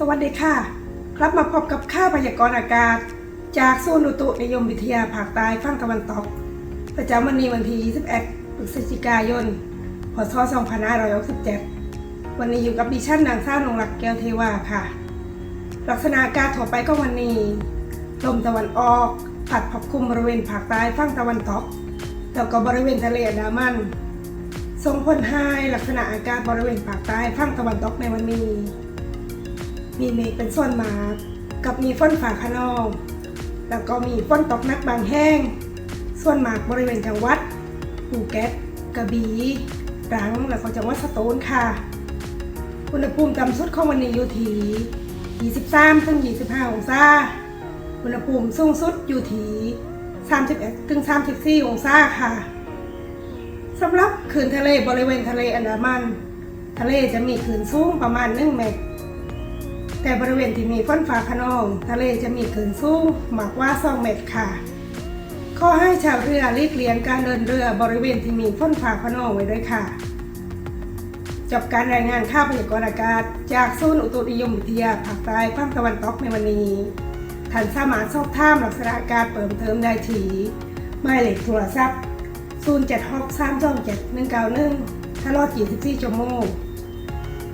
สวัสดีค่ะ ครับมาพบกับข้าพยากรณ์อากาศ จากศูนย์อุตุนิยมวิทยาภาคใต้ฝั่งตะวันตก ประจำวันนี้วันที่21พฤศจิกายน พศ 2567 วันนี้อยู่กับดิฉันนางสาวนงรักแก้วเทวาค่ะ ลักษณะอากาศทั่วไปก็วันนี้ ลมตะวันออกพัดปกคลุมบริเวณภาคใต้ฝั่งตะวันตก แล้วก็บริเวณทะเลอันดามันส่งผลให้ลักษณะอากาศบริเวณภาคใต้ฝั่งตะวันตกในวันนี้ มีเมฆเป็นส่วนมากกับมีฝนฟ้าขนองแล้วก็มีฝนตกหนักบางแห้ง ส่วนมากบริเวณจังหวัดภูเก็ตกระบี่ตรังแล้วก็จังหวัดสตูลค่ะ อุณหภูมิต่ำสุดของวันนี้อยู่ที่ 23ถึง25 องศา อุณหภูมิสูงสุดอยู่ที่31ถึง34 องศาค่ะสำหรับคลื่นทะเลบริเวณทะเลอันดามัน ทะเลจะมีคลื่นสูงประมาณ1เมตร แต่บริเวณที่มีฝนฟ้าขนองทะเลจะมีคลื่นสูงมากกว่า2เมตรค่ะขอให้ชาวเรือหลีกเลี่ยงการเดินเรือบริเวณที่มีฝนฟ้าขนองไว้ด้วยค่ะ จบการรายงานข่าวพยากรณ์อากาศ จากศูนย์อุตุนิยมวิทยาภาคใต้ภาคตะวันตกในวันนี้ท่านสามารถสอบถามลักษณะอากาศเปิมเติมได้ที่หมายเลขโทรศัพท์076 327 191ตลอด 24 ชั่วโมง